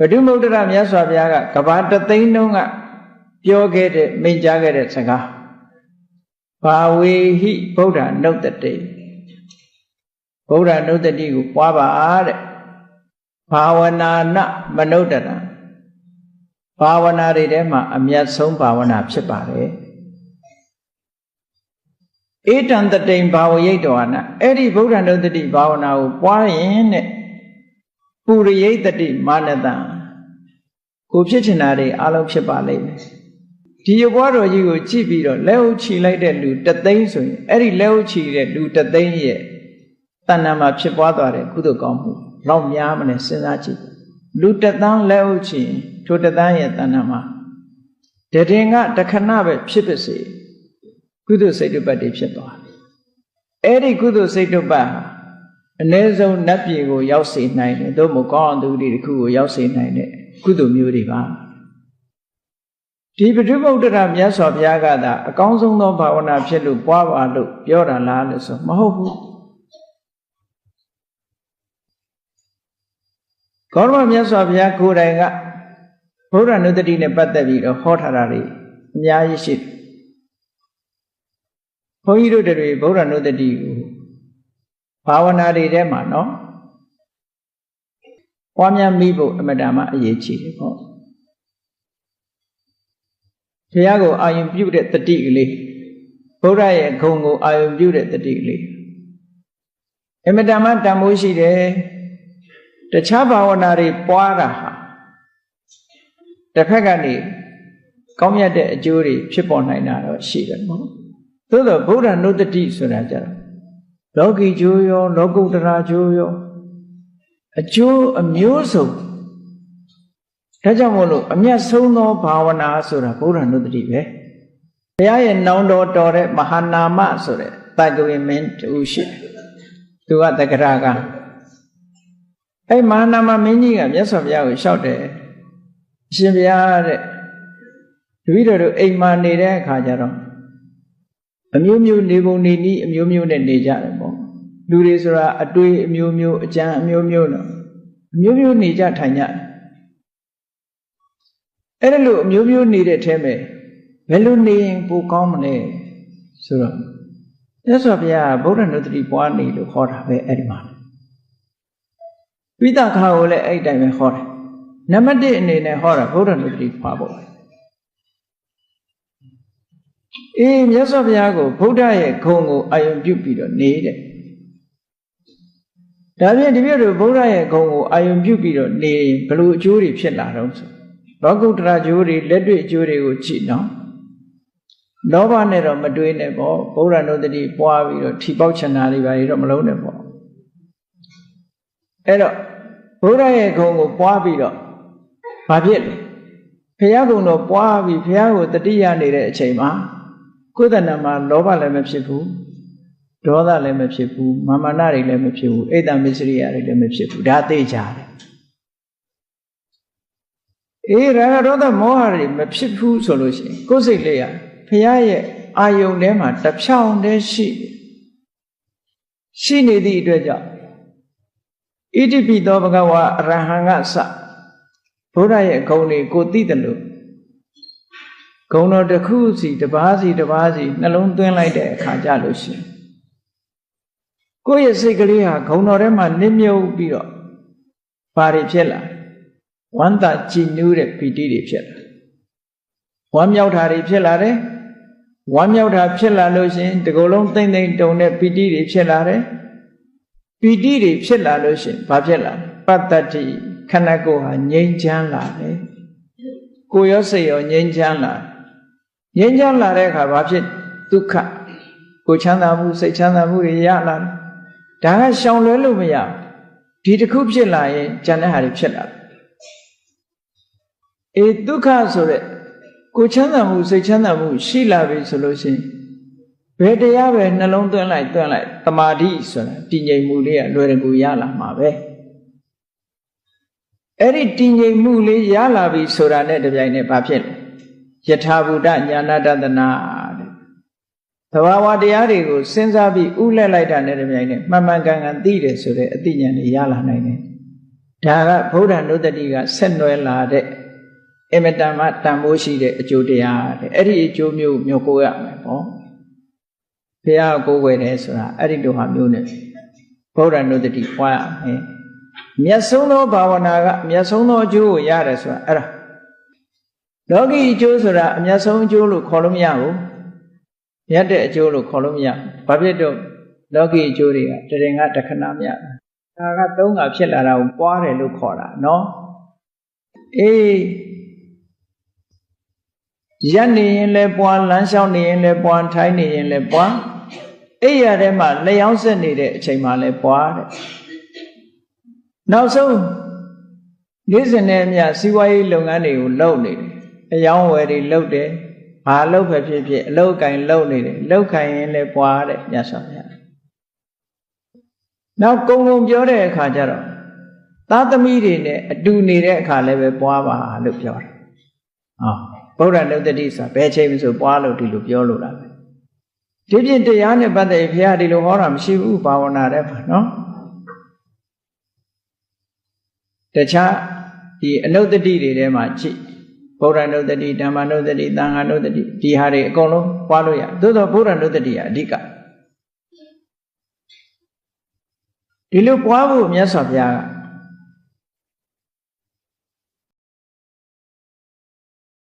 ဗဒုမုဒ္ဒရာမြတ်စွာဘုရားကကဘာတသိန်းတုံးကပြောခဲ့တဲ့မိန့်ကြားခဲ့တဲ့စကားဘာဝေဟိဗုဒ္ဓနုတ္တတေဗုဒ္ဓနုတ္တတိကိုပွားပါတဲ့ဘာဝနာနမနုဿတံဘာဝနာတွေထဲမှာအမြတ်ဆုံးဘာဝနာဖြစ်ပါတယ်ဧတံတတိံဘာဝရိတ်တော်နာအဲ့ဒီဗုဒ္ဓနုတ္တိဘာဝနာကိုပွားရင်တဲ့ ပုရိယတတိမာနတံကိုဖြစ်ချင်တာတွေအလုံးဖြစ်ပါလိမ့်မယ်ဒီရဘွားတော်ကြီးကိုကြည့်ပြီးတော့လက်ဟုတ်ချီလိုက်တဲ့လူတသိန်းဆိုရင်အဲ့ဒီလက်ဟုတ်ချီတဲ့လူတသိန်းရဲ့တဏ္ဍာမှာဖြစ်ပွားသွားတဲ့ကုသိုလ်ကောင်းမှုလောက်များမလဲစဉ်းစားကြည့်လူတသန်းလက်ဟုတ်ချီထိုတသန်းရဲ့တဏ္ဍာမှာတည်ငါတခဏပဲဖြစ်ပါစေကုသိုလ်စိတ်တုပ္ပတ္တိဖြစ်သွားတယ်အဲ့ဒီကုသိုလ်စိတ်တုပ္ပတ်ဟာ အ ਨੇ ဆုံးနတ်ပြည်ကိုရောက်စေနိုင်တယ်သို့မဟုတ်ကောင်းအောင်သူတွေတစ်ခုကိုရောက်စေနိုင်တဲ့ကုသိုလ်မျိုးတွေပါဒီပဋိဗုဒ္ဓရာမြတ်စွာဘုရားကသာအကောင်းဆုံးသောဘာဝနာဖြစ်လို့ပွားပါလို့ပြောတာလားလို့ဆိုမဟုတ်ဘူးကောရမမြတ်စွာဘုရားကိုယ်တိုင်ကဘုရားနုတ္တိနဲ့ပတ်သက်ပြီးတော့ဟောထားတာတွေအများကြီးရှိတယ်ဘုန်းကြီးတို့တွေဗုဒ္ဓနုတ္တိကို ဘာဝနာတွေထဲမှာနော်ပွားများမိဖို့အမတန်မှအရေးကြီးတယ်ပေါ့ဘုရားကိုအာယုံပြုတဲ့တတိကလေးဘုရားရဲ့ဂုဏ်ကိုအာယုံပြုတဲ့တတိကလေးအမတန်မှတန်ဖိုးရှိတယ်တခြားဘာဝနာတွေပွားတာဟာတစ်ဖက်ကနေကောင်းမြတ်တဲ့အကျိုးတွေဖြစ်ပေါ်နိုင်တာတော့ရှိတယ်နော်သို့တော့ဗုဒ္ဓနုတ္တိဆိုတာကြတော့ လောကီကျိုးရော လောကုတ္တရာကျိုးရောအကျိုးအမျိုးစုံဒါကြောင့်မို့လို့အမျက်ဆုံးသောဘာဝနာဆိုတာဗုဒ္ဓနုတ္တိပဲဘုရားရဲ့နောင်တော်တော်တဲ့မဟာနာမဆိုတဲ့တာကဝိမင်းတူရှိတယ်သူကတက္ကရာကအဲ့မဟာနာမမင်းကြီးကမြတ်စွာဘုရားကိုလျှောက်တယ်အရှင်ဘုရားတဲ့တပည့်တော်တို့အိမ်မှာနေတဲ့အခါကျတော့ အမျိုးမျိုးနေပုံနေနည်းအမျိုးမျိုးနဲ့နေကြတယ်ပေါ့လူတွေဆိုတာအတွေ့အမျိုးမျိုးအကြံအမျိုးမျိုးနော်အမျိုးမျိုးနေကြထိုင်ကြတယ်အဲ့ဒါလို့အမျိုးမျိုးနေတဲ့အထဲမှာဘယ်လိုနေရင်ပိုကောင်းမလဲဆိုတော့မြတ်စွာဘုရားဗုဒ္ဓနုတ္တိပွားနေလို့ခေါ်တာပဲအဲ့ဒီမှာဝိသခါကိုလည်းအဲ့ဒီတိုင်းပဲခေါ်တယ်နံပါတ်1အနေနဲ့ဟောတာဗုဒ္ဓနုတ္တိပွားဖို့ပဲ အေးမြတ်စွာဘုရားကိုဗုဒ္ဓရဲ့ဂုဏ်ကိုအာယုံပြုပြီးတော့နေတဲ့ဒါဖြင့်ဒီပြည့်တို့ဗုဒ္ဓရဲ့ဂုဏ်ကိုအာယုံပြုပြီးတော့နေရင်ဘလို့အကျိုးတွေဖြစ်လာတော့ဆိုလောကုတ္တရာအကျိုးတွေလက်တွေ့အကျိုးတွေကိုကြည့်နော်လောဘနဲ့တော့မတွေးနဲ့ပေါ့ဗုဒ္ဓနုတ္တိပွားပြီးတော့ထီပေါက်ချင်တာတွေပါတော့မလုံးနဲ့ပေါ့အဲ့တော့ဗုဒ္ဓရဲ့ဂုဏ်ကိုပွားပြီးတော့ဘာဖြစ်လဲဘုရားဂုဏ်တော်ပွားပြီးဘုရားကိုတတိယနေတဲ့အချိန်မှာ ကိုယ်တဏ္ဍမှာလောဘလည်းမဖြစ်ဘူးဒေါသလည်းမဖြစ်ဘူးမာမနတွေလည်းမဖြစ်ဘူးအိတ်တမစ္စရိယတွေလည်းမဖြစ်ဘူးဒါသိကြတယ်အေးရာဂဒေါသမောဟတွေမဖြစ်ဘူးဆိုလို့ရှိရင်ကိုယ်စိတ်လေးရဖရာရဲ့အာယုန်ထဲမှာတဖြောင်းတည်းရှိရှိနေသည့်အတွက်ကြောင့်ဣတိပိသောဘဂဝါအရဟံကစဘုရားရဲ့ဂုဏ်တွေကိုသိတယ်လို့ ဂုံတော်တစ်ခုစီတစ်ပါးစီတစ်ပါးစီနှလုံးသွင်းလိုက်တဲ့အခါကြလို့ရှိရင်ကိုယ့်ရဲ့စိတ်ကလေးဟာဂုံတော်ထဲမှာနစ်မြုပ်ပြီးတော့ဘာတွေဖြစ်လာဝမ်းသာကြည်နူးတဲ့ပီတိတွေဖြစ်လာဝမ်းမြောက်တာတွေဖြစ်လာတယ်ဝမ်းမြောက်တာဖြစ်လာလို့ရှိရင်ဒီကုလုံးသိမ့်သိမ့်တုံတဲ့ပီတိတွေဖြစ်လာတယ်ပီတိတွေဖြစ်လာလို့ရှိရင်ဘာဖြစ်လာပတ္တတိခန္ဓာကိုယ်ဟာငြိမ်းချမ်းလာတယ်ကိုယ်ရောစိတ်ရောငြိမ်းချမ်းလာ ငြိမ်းချမ်းလာတဲ့အခါဘာဖြစ်ဒုက္ခကိုချမ်းသာမှုစိတ်ချမ်းသာမှုတွေရလာတယ်ဒါကရှောင်လွဲလို့မရဒီတစ်ခုဖြစ်လာရင်ဉာဏ်တဲ့ဟာတွေဖြစ်လာတယ်အေဒုက္ခဆိုတဲ့ကိုချမ်းသာမှုစိတ်ချမ်းသာမှုရှိလာပြီဆိုလို့ရှိရင်ဘယ်တရားပဲနှလုံးသွင်းလိုက်သွင်းလိုက်တမာတိဆိုတာတည်ငြိမ်မှုလေးကလွယ်တကူရလာမှာပဲအဲ့ဒီတည်ငြိမ်မှုလေးရလာပြီဆိုတာနဲ့တပြိုင်နက်ဘာဖြစ်လဲ ယထာဘူတညာနာတတနာတဲ့သဘာဝတရားတွေကိုစဉ်းစားပြီးဥလဲလိုက်တာနဲ့တပြိုင်နက်မှန်မှန်ကန်ကန်သိတယ်ဆိုတဲ့အသိဉာဏ်တွေရလာနိုင်တယ်ဒါကဗုဒ္ဓနုတ္တိကဆက်နွယ်လာတဲ့အင်မတန်မှတန်ဖိုးရှိတဲ့အကျိုးတရားတဲ့အဲ့ဒီအကျိုးမျိုးမျိုးကိုရမယ်ပေါ့ဘုရားကိုယ်ွယ်တယ်ဆိုတာအဲ့ဒီလိုဟာမျိုးနဲ့ဗုဒ္ဓနုတ္တိပွားရမယ်မြတ်ဆုံးသောဘာဝနာကမြတ်ဆုံးသောအကျိုးကိုရတယ်ဆိုတာအဲ့ဒါ လောကီအကျိုးဆိုတာအမြတ်ဆုံးအကျိုးလို့ခေါ်လို့မရဘူးမြတ်တဲ့အကျိုးလို့ခေါ်လို့မရဘာဖြစ်တော့လောကီအကျိုးတွေကတရင်ကတခဏမရဒါကသုံးကဖြစ်လာတာကိုပွားတယ်လို့ခေါ်တာနော်အေးရက်နေရင်လည်းပွားလမ်းလျှောက်နေရင်လည်းပွားထိုင်းနေရင်လည်းပွားအဲ့ရတဲ့မှာလျှောင်းဆက်နေတဲ့အချိန်မှလည်းပွားတဲ့နောက်ဆုံးနေ့စဉ်နဲ့အမျှစီးပွားရေးလုပ်ငန်းတွေကိုလုပ်နေတယ် အယောင်းဝယ်တွေလုပ်တယ်ဘာလုပ်ပဲဖြစ်ဖြစ်အလုပ်ကင်လုပ်နေတယ်လုပ်ခိုင်ရင်လည်းပွားတဲ့ညဆောဘုရားနောက်ကုံကုံပြောတဲ့အခါကျတော့သားသမီးတွေနဲ့အတူနေတဲ့အခါလည်းပဲပွားပါလို့ပြောတယ်ဟောဗုဒ္ဓနုတ္တိဆိုတာဘယ်ချိန်မှဆိုပွားလို့ဒီလိုပြောလို့လားပဲဒီပြင့်တရားနဲ့ပတ်သက်ဘုရားဒီလိုဟောတာမရှိဘူးဘာဝနာတဲ့ပါနော်တခြားဒီအနုတ္တိတွေထဲမှာကြည့် ဗုဒ္ဓနုတ္တိဓမ္မနုတ္တိသံဃာနုတ္တိဒီဟာတွေအကုန်လုံးပွားလို့ရသို့သောဗုဒ္ဓနုတ္တိကအဓိကဒီလိုပွားဖို့မြတ်စွာဘုရားက